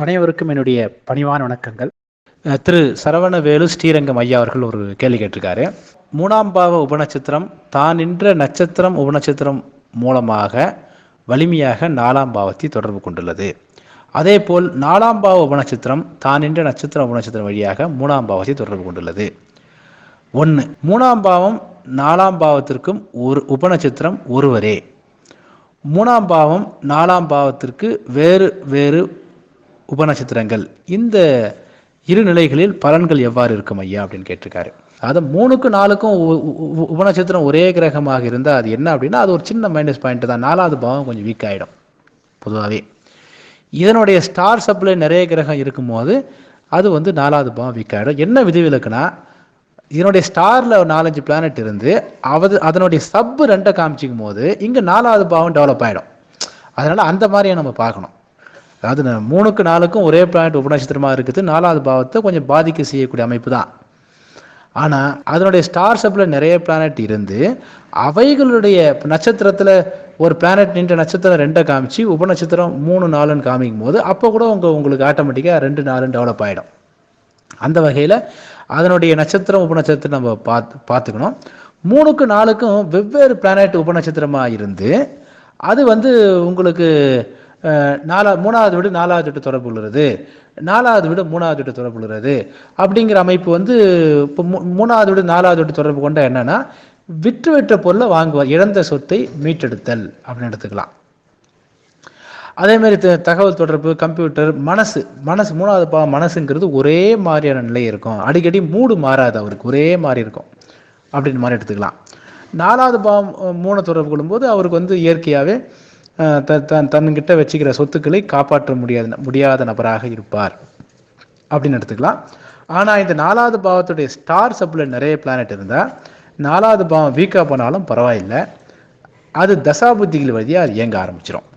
அனைவருக்கும் என்னுடைய பணிவான வணக்கங்கள். திரு சரவணவேலு ஸ்ரீரங்கம் ஐயா அவர்கள் ஒரு கேள்வி கேட்டிருக்காரு. மூணாம் பாவ உபநட்சத்திரம் தான் நின்ற நட்சத்திரம் உபநட்சத்திரம் மூலமாக வலிமையாக நாலாம் பாவத்தை தொடர்பு கொண்டுள்ளது. அதேபோல் நாலாம் பாவ உபநட்சத்திரம் தான் நின்ற நட்சத்திரம் உபநட்சத்திரம் வழியாக மூணாம் பாவத்தை தொடர்பு கொண்டுள்ளது. ஒன்று மூணாம் பாவம் நாலாம் பாவத்திற்கும் ஒரு உபநட்சத்திரம் ஒருவரே. மூணாம் பாவம் நாலாம் பாவத்திற்கு வேறு வேறு உபநட்சத்திரங்கள். இந்த இரு நிலைகளில் பலன்கள் எவ்வாறு இருக்கும் ஐயா அப்படின்னு கேட்டிருக்காரு. அது மூணுக்கும் நாலுக்கும் உ- உ- உபநட்சத்திரம் ஒரே கிரகமாக இருந்தால் அது என்ன அப்படின்னா அது ஒரு சின்ன மைனஸ் பாயிண்ட் தான். நாலாவது பாவம் கொஞ்சம் வீக் ஆகிடும் பொதுவாகவே இதனுடைய ஸ்டார் சப்ளை நிறைய கிரகம் இருக்கும்போது அது வந்து நாலாவது பாவம் வீக் ஆகிடும் என்ன விதிவிலக்குனா இதனுடைய ஸ்டாரில் ஒரு நாலஞ்சு பிளானட் இருந்து அவது அதனுடைய சப்பு ரெண்டை காமிச்சிக்கும் போது இங்கே நாலாவது பாவம் டெவலப் ஆகிடும் அதனால் அந்த மாதிரியை நம்ம பார்க்கணும். அதாவது மூணுக்கு நாலுக்கும் ஒரே பிளானட் உபநட்சத்திரமாக இருக்குது. நாலாவது பாவத்தை கொஞ்சம் பாதிக்க செய்யக்கூடிய அமைப்பு தான். ஆனால் அதனுடைய ஸ்டார் சப்பில் நிறைய பிளானட் இருந்து அவைகளுடைய நட்சத்திரத்தில் ஒரு பிளானட் நின்ற நட்சத்திரம் ரெண்டை காமிச்சு உபநட்சத்திரம் மூணு நாலுன்னு காமிக்கும் போது அப்போ கூட உங்கள் உங்களுக்கு ஆட்டோமேட்டிக்காக ரெண்டு நாலுன்னு டெவலப் ஆகிடும் அந்த வகையில் அதனுடைய நட்சத்திரம் உபநட்சத்திரம் நம்ம பார்த்து பார்த்துக்கணும். மூணுக்கு நாலுக்கும் வெவ்வேறு பிளானட் உபநட்சத்திரமாக இருந்து அது வந்து உங்களுக்கு நாலா மூணாவது வீடு நாலாவது வீட்டு தொடர்பு உள்ளது. நாலாவது வீடு மூணாவது வீட்டு தொடர்பு உள்ளது. அப்படிங்கிற அமைப்பு வந்து இப்போ மூணாவது வீடு நாலாவது வீட்டு தொடர்பு கொண்ட என்னன்னா விற்று விட்ட பொருளை வாங்குவார். இழந்த சொத்தை மீட்டெடுத்தல் அப்படின்னு எடுத்துக்கலாம். அதே மாதிரி த- தகவல் தொடர்பு கம்ப்யூட்டர் மனசு. மனசு மூணாவது பாவம் மனசுங்கிறது ஒரே மாதிரியான நிலை இருக்கும். அடிக்கடி மூடு மாறாது அவருக்கு. ஒரே மாதிரி இருக்கும். அப்படின்னு மாதிரி எடுத்துக்கலாம். நாலாவது பாவம் அஹ், மூணை தொடர்பு கொள்ளும்போது அவருக்கு வந்து இயற்கையாகவே தன் தன்கிட்ட வச்சுக்கிற சொத்துக்களை காப்பாற்ற முடியாத முடியாத நபராக இருப்பார். அப்படின்னு எடுத்துக்கலாம். ஆனால் இந்த நாலாவது பாவத்துடைய ஸ்டார் சப்பில் நிறைய பிளானட் இருந்தால் நாலாவது பாவம் வீக்காக போனாலும் பரவாயில்லை. அது தசாபுத்திகள் வழியாக அது இயங்க ஆரம்பிச்சிடும்